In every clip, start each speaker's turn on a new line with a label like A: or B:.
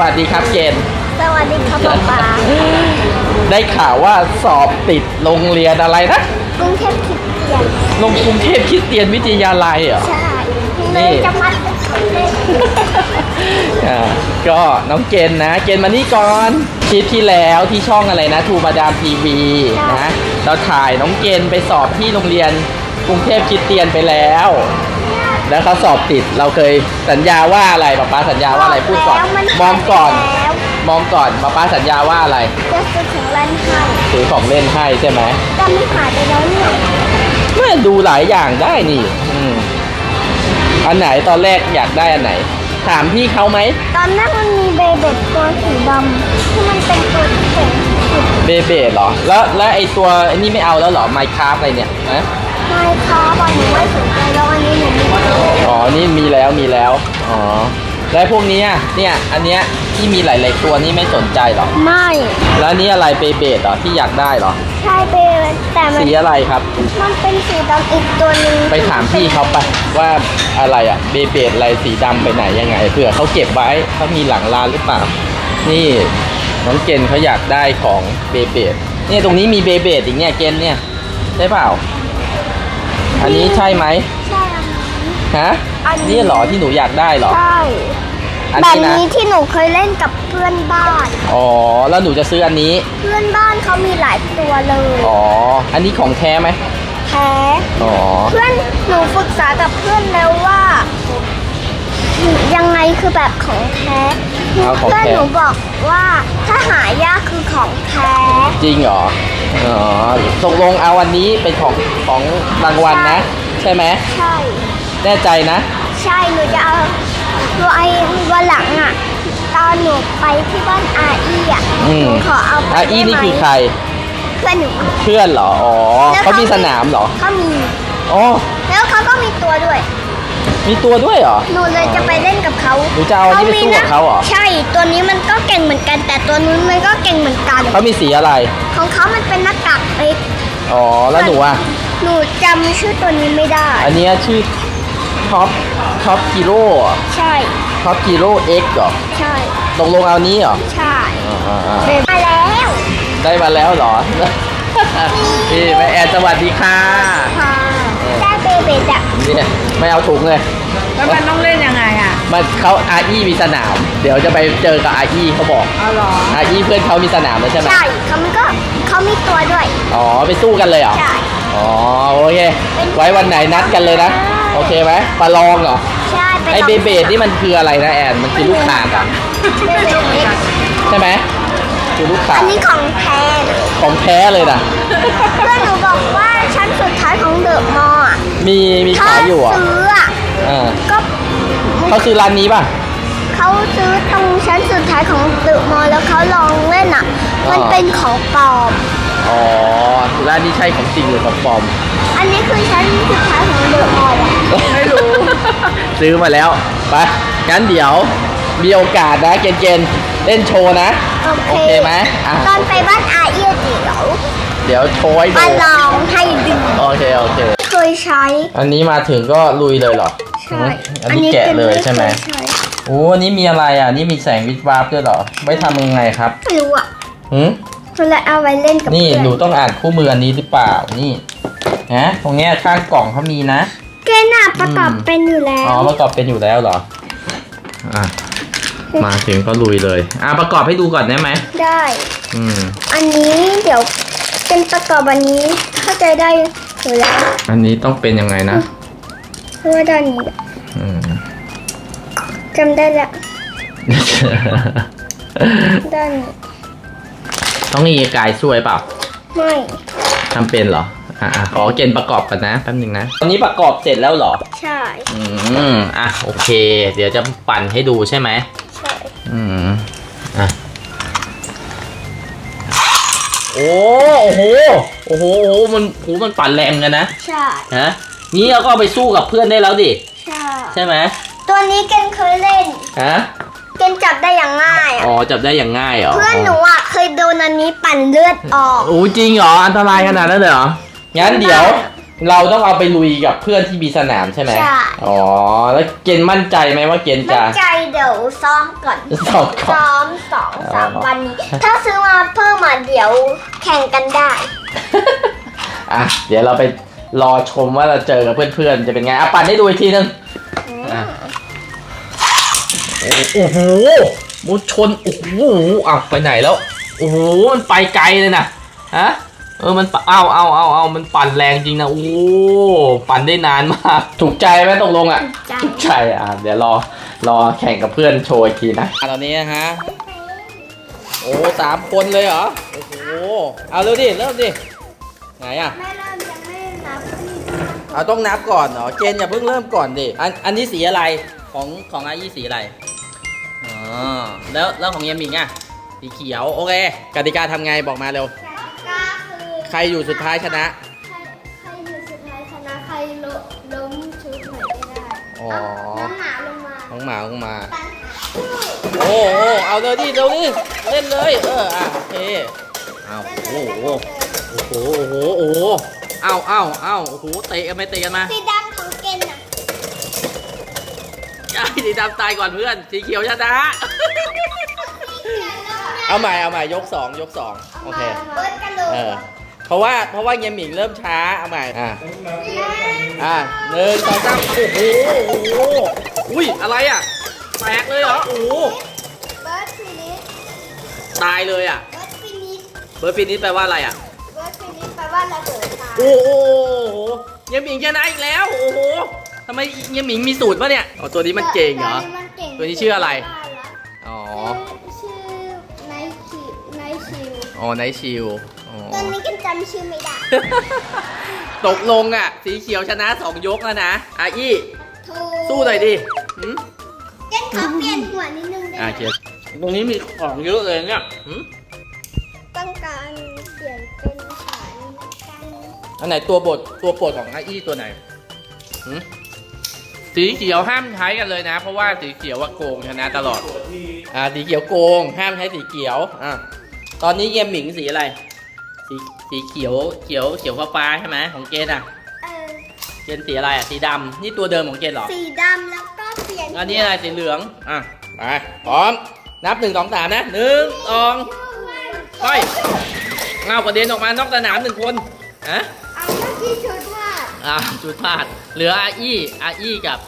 A: วัสดีครับเกณฑ์
B: สวัสดีครับป๊าป๊า
A: ได้ข่าวว่าสอบติดโรงเรียนอะไรนะ
B: กรุงเทพคริสเตียน
A: โรงกรุงเทพคริสเตียนวิทยาลัยเหรอ
B: ใช่
A: นี่
B: เลยจะมัดเป็นของเล่น
A: อ่าก็น้องเกณฑ์นะเกณฑ์มานี่ก่อนคลิปที่แล้วที่ช่องอะไรนะทูมาดามทีวีนะเราถ่ายน้องเกณฑ์ไปสอบที่โรงเรียนกรุงเทพคริสเตียนไปแล้ว แล้วเขาสอบติดเราเคยสัญญาว่าอะไรป๊าป๊าสัญญาว่าอะไรพูดก่อน
B: แล้วมัน
A: มองก่อน
B: แล้ว
A: มองก่อนป๊าป๊าสัญญาว่าอะไร
B: จะซื้อของเล่นให้
A: ซื้อของเล่นให้ใช่ไหม
B: แต่ไม่หายไปแล้วเนี่ย
A: แม่ดูหลายอย่างได้นี่ อืมอันไหนตอนแรกอยากได้อันไหน ถามพี่เขาไหม
B: ตอนแรกมันมีเบเบ็ดตัวสีดำที่มันเป็นตัวที่เจ๋งที่สุด
A: เบเบดเหรอ แล้วแล้วไอตัวไอันนี้ไม่เอาแล้วเหรอไมค์คราฟอะไรเนี่ยนะ
B: ไม่ครับอันนี้ไม่สนใจแล้วอันนี้หนูไม่เอา
A: อ๋อ นี่มีแล้วมีแล้ว อ๋อ แล้วพวกเนี้ยเนี่ย อันเนี้ยที่มีหลาย ๆ ตัวนี่ไม่สนใจเหรอ
B: ไม่
A: แล้วอันนี้อะไรเบเบดเหรอที่อยากได้เหรอ
B: ใช่เบเบ็ดแต่มัน
A: สีอะไรครับ
B: มันเป็นสีดำอีกตัวหนึง
A: ไปถามพี่เขาไปว่าอะไรอะเบเบดอะไรสีดำไปไหนยังไงเผื่อเขาเก็บไว้เขามีหลังร้านหรือเปล่า นี่น้องเกณฑ์เขาอยากได้ของเบเบดเนี่ยตรงนี้มีเบเบดอีกเนี่ยเกณฑ์เนี่ยใช่เปล่า อันนี้ใช่ไหม
B: ใช่อันนี้
A: ฮะ
B: อันนี้
A: นี่เหรอที่หนูอยากได้เหรอ
B: ใช่
A: อัน
B: แบบ
A: นี้นะ
B: นี้ที่หนูเคยเล่นกับเพื่อนบ้าน
A: อ๋อ แล้วหนูจะซื้ออันนี้
B: เพื่อนบ้านเขามีหลายตัวเลย
A: อ๋อ อันนี้ของแท้ไหม
B: แท้
A: อ๋อ
B: เพื่อนหนูปรึกษากับเพื่อนแล้วว่า ยังไงคือแบบของแท้
A: เอาของ
B: เพื่อน
A: แท้
B: หนูบอกว่าถ้าหายากคือของแท้
A: จริงเหรออ๋อตกลงเอาอันนี้เป็นของของรางวัลนะ ใช่ไหม
B: ใช่
A: แน่ใจนะ
B: ใช่หนูจะเอาหนูไอ้วันหลังอะ ตอนหนูไปที่บ้านอาอี้อะ
A: อื
B: ห
A: ม
B: นูขอเอาไป
A: อาอีนี่คือใคร
B: เพื่อนหนู
A: เพื่อนเหรอ อ๋อ
B: แล้ว
A: เขามีสนามเหรอ
B: เขามี
A: อ๋อ
B: แล้วเขาก็มีตัวด้วย
A: มีตัวด้วยเหรอ
B: หนูเลยจะไปเล่นกับเขา
A: หนูจะเอาอันนี้ไปสู้กับเขาเหรอ
B: ใช่ ตัวนี้มันก็เก่งเหมือนกัน แต่ตัวนู้นมันก็เก่งเหมือนกัน
A: เขามีสีอะไร
B: ของเขามันเป็นหน้ากากเล็ก
A: อ๋อ แล้วหนูอะ
B: หนูจำชื่อตัวนี้ไม่ได้
A: อันเนี้ยชื่อท็อปท็อปกิโร่
B: ใช่
A: ท็อปกิโร่เอ็กเหรอ
B: ใช่
A: ตกลงเอานี้เหรอ
B: ใช่
A: อ่าอ่า
B: เดินมาแล้ว
A: ได้มาแล้วเหรอ นี่แม่แอนสวัสดีค่ะ
B: ค่ะ ได้เบเบ็ดอะ
A: เนี่ยไม่เอาถุงเลย
C: แล้วมันต้องเล่นยังไงอะ
A: มันเขาอาอีมีสนาม เดี๋ยวจะไปเจอกับอาอีเขาบอก
C: เอาเหรอ
A: อาอีเพื่อนเขามีสนามแล้วใช่ไหม
B: ใช่เขามันก็เขามีตัวด้วย
A: อ๋อไปสู้กันเลยเหรอ
B: ใช่
A: อ๋อโอเคไว้วันไหนนัดกันเลยนะโอเคไหมประลองเหรอ
B: ใช่ป
A: ไอเบเบดนี่มันคืออะไรนะแอนมันคือลูกข่างอะ
B: เบเบ็ดเล็ก
A: ใช่ไหมคือลูกข่า
B: อั
A: ง
B: นนี้ของแท้นะ
A: ของแท้เลยนะ
B: เพื่อนหนูบอกว่าชั้นสุดท้ายของเดอะมอลล์อะ
A: มีมี
B: ถ้า
A: ขายอยู่อะ
B: ซื้ออะ
A: อ่า
B: ก็
A: เขาซื้อร้านนี้ป่ะ
B: เขาซื้อตรงชั้นสุดท้ายของเดอะมอลล์แล้วเขาลองเล่นอะ
A: อ๋อ
B: มันเป็นของปลอม
A: อ๋อร้านนี้ใช่ของจริงหรือของปลอม
B: อันนี้คือชั้นสุดท้ายของเดอะมอลล์อะ
A: ไม่รู้ ซื้อมาแล้ว ไป งั้นเดี๋ยว มีโอกาสนะ เกนเกนเล่นโชว์นะ
B: โอเค
A: โอเคไหมอะ
B: ตอนไปบ้านอาเอียเดี๋ยว
A: เดี๋ยวโชว์ให้
B: มา
A: ดู
B: ลองให้ดู
A: โอเค โอเค
B: เค ยใช้
A: อันนี้มาถึงก็ลุยเลยเหรอ
B: ใช่
A: อันนี้แกะเลยใช่ไหม
B: ใช่
A: โอ้อันนี้มีอะไรอะ นี่มีแสงวิบวับด้วยเหรอ ไว้ทำยังไงครับ
B: ไม่รู้อะ
A: หืม
B: เวลาเอาไว้เล่นกับ
A: นี่
B: เพื่อน
A: หนูต้องอ่านคู่มืออันนี้หรือเปล่า นี่นะตรงเนี้ยข้างกล่องเขามีนะ
B: เกณฑ์อะประกอบ
A: อืม
B: เป็นอยู่แล้
A: อ๋อ
B: ว
A: ประกอบเป็นอยู่แล้วเหรอ อะ มาถึงก็ลุยเลย อะประกอบให้ดูก่อนได้ไหม
B: ได้
A: อืม
B: อันนี้เดี๋ยวเป็นประกอบอันนี้เข้าใจได้ อยู่แล้ว
A: อันนี้ต้องเป็นยังไงนะ
B: เพราะว่าด้านนี้
A: อืม
B: จำได้แล้วด้านนี้
A: ต้องมีกายช่วยเปล่า
B: ไม่
A: ทำเป็นเหรออะอะขอเกณฑ์ประกอบกันนะแป๊บนึงนะ ตอนนี้ประกอบเสร็จแล้วเหรอ
B: ใช่
A: อืม อะ โอเค เดี๋ยวจะปั่นให้ดูใช่ไหม
B: ใช่
A: อืม อะ โอ้โหโอ้โหโอ้โหมันโอ้โหมันปั่นแรงกันนะ
B: ใช่
A: ฮะนี้เราก็เอาไปสู้กับเพื่อนได้แล้วดิ
B: ใช่
A: ใช่ไหม
B: ตัวนี้เกนเคยเล่น
A: ฮะ
B: เกนจับได้อย่างง่ายอะ
A: อ๋อจับได้อย่างง่ายเหรอ
B: เพื่อนหนูอะเคยโดนอันนี้ปั่นเลือดออก
A: โอ้จริงเหรออันตรายขนาดนั้นเลยเหรองั้นเดี๋ยว เราต้องเอาไปลุยกับเพื่อนที่มีสนามใช่ไหม
B: ใช่
A: อ๋อ แล้วเกณฑ์มั่นใจไหมว่าเกณฑ์
B: มั่
A: จะ
B: นใจเดี๋ยวซ้อมก่อน
A: สอบก่อน
B: ซ้อมสองสาม
A: อ๋อ
B: วันนี้ ถ้าซื้อมาเพิ่มมาเดี๋ยวแข่งกันได้
A: อะ เดี๋ยวเราไปรอชมว่าเราเจอกับเพื่อนๆ จะเป็นไง อะปั่นให้ดูอีกทีนึงอะโอ้โหมูชน โอ้โหอะไปไหนแล้ว โอ้โห มันไปไกลเลยนะ ฮะ เออมันปะเอาเอาเอาเอามันปั่นแรงจริงนะโอ้โหปั่นได้นานมาก ถูกใจไหมตกลงอะ
B: ใจ
A: ถูกใจอะเดี๋ยวรอรอแข่งกับเพื่อนโชว์อีกทีนะตอนนี้นะฮะโอ้สามคนเลยเหรอโอ้โหเอาเร็วดิเริ่มดิไหนอะ
B: แม่เริ่มยังไม่นับ
A: เอาต้องนับก่อนเหรอเจนอย่าเพิ่งเริ่มก่อนดิอันอันนี้สีอะไรของของอายี่สีอะไรอ๋อแล้วแล้วของเยมิงอะสีเขียวโอเคกติกาทำไงบอกมาเร็ว
B: ก็คือ
A: ใครอยู่สุดท้ายชนะ
B: ใครใครอยู่สุดท้ายชนะใครล้มล้มชุดไหนก็ได้
A: อ๋อ
B: น้องหมาลงมา
A: น้องหมาลงมา
B: ตั้ง
A: โอ้โอ้เอาเลยดิเร็วดิเล่นเลย เอออะโอเคเอาโอ้โหโอ้โหโอ้โหโอ้โหเอาเอาเอาโอ้โหเตะกันไปเตะกันมา
B: สีดำของเกนอะ
A: ยายสีดำตายก่อนเพื่อน สีเขียวชนะ เอาใหม่เอาใหม่ยกสองยกสองโอเค
B: เบิร์ดกันเล
A: เอยอ เพราะว่าเพราะว่าเยหมิงเริ่มช้าเอาใหม่อะอะหนึ่งสองสามโอ้โหโอ้โหอุ้ยอะไรอะแตกเลยเหรอโอ้โห
B: เบิร์ดฟินิช
A: ตายเลยอะ
B: เบิร์ดฟินิช
A: เบอร์ฟินนี่แปลว่าอะไรอะ
B: เบิร์ดฟินิชแปลว่าระเบิดค่ะ
A: โอ้โหเยหมิงชนะอีกแล้วโอ้โหทำไมเยหมิงมีสูตรปะเนี่ยอ๋อตัวนี้มันเก่งเหรอ
B: ตัวนี้มันเก่ง
A: ตัวนี้ชื่ออะไรอ๋อ
B: ชื่อไนคิวไนชิว
A: อ๋อไนชิวอ๋อ
B: ตอนนี้กันจำชื่อไม่ได้
A: ตกลงอะ สีเขียวชนะสองยกแล้วนะอาอี้
B: ถูก
A: สู้หน่อยดิหืม
B: เกันขอเปลี่ยนหัวนิดนึงได้
A: อ่า
B: ไหม
A: เขียนตรงนี้มีของเยอะเลยเนี่ยหืม
B: ต้องการเปลี่ยนเป็นฐานกัน
A: อันไหนตัวบทตัวโปรดของอาอี้ตัวไหนหืมสีเขียวห้ามใช้กันเลยนะ เพราะว่าสีเขียวว่าโกงชนะตลอด อ่าสีเขียวโกงห้ามใช้สีเขียวอะตอนนี้เยมหมิงสีอะไร สีสีเขียวเขียวเขียวฟ้าฟ้าๆใช่ไหมของเกดอะ
B: เออ
A: เกดสีอะไรอะสีดำนี่ตัวเดิมของเกดเหรอ
B: สีดำแล้วก็เปลี่ยน
A: อันนี้อะไรสีเหลืองอะไปพร้อมนับหนึ่งสองสามนะหนึ่งสองไปเงากระเด็นออกมานอกสนามหนึ่งคนฮะ
B: เอาเมื่อกี้ชุดว่า
A: อ่าจุดพลาดเหลืออาอี้อาอี้กับ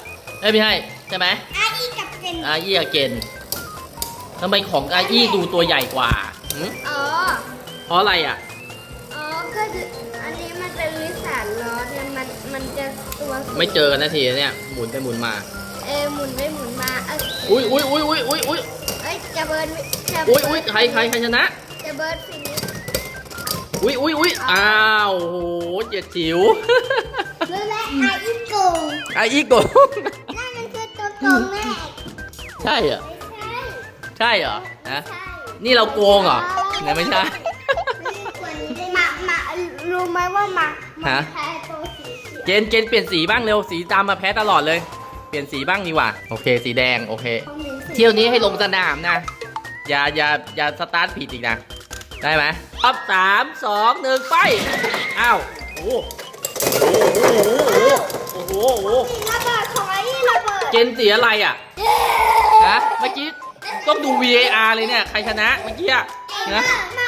A: เอ้ยไม่ใช่ใช่ไหม
B: อาอีกับเกน
A: อาอี้กับเกนทำไมของอาอี้ดูตัวใหญ่กว่าหืม
B: อ๋อ
A: เพราะอะไรอะ
B: อ๋อ ก็คืออันนี้มันเป็นวิสานล้อเนี่ยมันมันจะตัวสูง
A: ไม่เจอกันนาทีเนี่ยหมุนไปหมุนมา
B: เออหมุนไปหมุนมาเออ
A: อุ้ยอุ้ยอุ้ยอุ้ยอุ้ยอุ้ย
B: เอ้ยจะเบิร์ดจะ
A: อุ้ย
B: เบิ
A: อุ้ย
B: ร์ด
A: ใครใครใครชนะ
B: จะเบิร์ดฟินิช
A: อุ้ยอุ้ยอุ้ยอ้าวโอ้โหเจ็ดจิ๋ว
B: รู้แล้วอาอีโกง
A: อาอี้โกง
B: นั่นมันคือตัวโกงแน่
A: ใช่เหรอ
B: ไม่ใช่
A: ใช่เหรอฮะ
B: ใช่
A: นี่เราโกงเหรอเนี่ยไม่ใช่
B: มามา รู้ไหมว่ามามา
A: ฮะ
B: แพ้ตัวสีเขียว
A: เกณฑ์เกณฑ์เปลี่ยนสีบ้างเร็ว สีดำมาแพ้ตลอดเลย เปลี่ยนสีบ้างดีกว่า โอเค สีแดง โอเค
B: ของหมิงสี
A: เที่ยวนี้ให้ลงสนามนะ อย่าอย่าอย่าสตาร์ทผิดอีกนะ ได้ไหมอัพสามสองหนึ่งไป อ้าว โอ้โหโอ้โหโอ้โหโอ้โห
B: สีระเบิดของไอ้นี่ระเบิด
A: เกณฑ์สีอะไรอะฮะ เมื่อกี้ต้องดู VAR เลยเนี่ย ใครชนะเมื่อกี้อะ
B: เมื่
A: นะ
B: อเมื่อเมื่อกี้เกม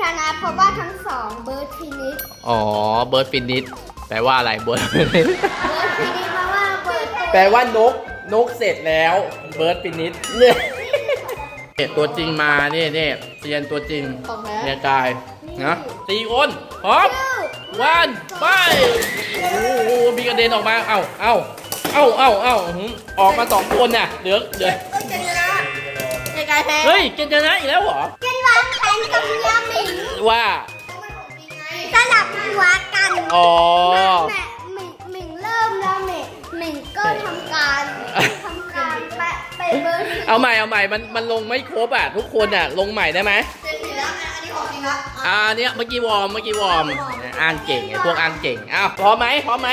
B: ชนะเพราะว่าทั้งสองเบิร์ดฟินิช
A: อ๋อเบิร์ดฟินิชแปลว่าอะไรเบิร์ดฟินิช
B: เบิร์ดฟินิชเพราะว่าเบิร์ดตัว
A: แปลว่านกนกเสร็จแล้วเบิร์ดฟินิชเนี่ยเนี่ยตัวจริงมาเนี่ยเนี่ยเซียนตัวจริง
B: ของแท้
A: เนี่ยกายนะสี่คนพร้อมวันไปโอ้โหมีกระเด็นออกมาเอ้าเอ้าเอ้าเอ้าเอ้าอื้อหือออกมาสองคนน่ะเหลือเหลือ
B: ก็ชนะในการแพ้
A: เฮ้ยเกณฑ์ชนะอีกแล้วเหรอ
B: เกมวางแผนกับยาหมิง
A: ว่า
B: สลับหัวกัน
A: อ๋อ
B: แม่แม่หมิงหมิงเริ่มแล้วหมิงหมิงก็ทำการทำการไปไปเบิร์ดฟินิช
A: เอาใหม่เอาใหม่มันมันลงไม่ครบอะทุกคนอะลงใหม่ได้ไหม
B: เสร็จแล้วอันนี้ของจริงละ
A: อ่าเนี่ยเมื่อกี้วอร์มเมื่อกี้วอร์มอ้างเก่งไอ้พวกอ้างเก่งอ้าวพร้อมไหมพร้อมไหม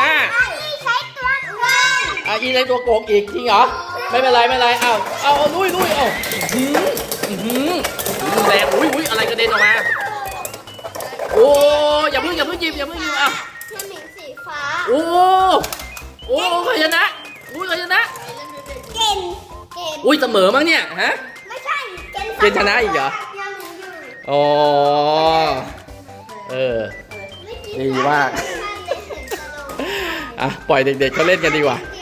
A: ห้า
B: นี่ใช้ตัวกลาง
A: อะอีในตัวโกงอีกจริงเหรอไม่เป็นไรไม่เป็นไรเอาเอาเอาลุยลุยเอาอื้อหืออื้อหือ แรงอุ้ยอุ้ยอะไรกระเด็นออกมาโอ้อย่าเพิ่งอย่าเพิ่งหยิบอย่าเพิ่งอยู่อะ
B: เทียนหมิงสีฟ้า
A: โอ้โอ้ใครชนะอุ้ยใครชนะ
B: เกณฑ์เกณฑ์
A: อุ้ยเสมอมั้งเนี่ยฮะ
B: ไม่ใช่เกณฑ์
A: เกณฑ์ชนะอีกเหรอ
B: เทียนหมิงอยู่
A: อ๋อเออ
B: เมื่อกี้
A: ดีมาก
B: ท่านได้เห็นสโลว์
A: อะปล่อยเด็กๆเขาเล่นกันดีกว่า
B: เก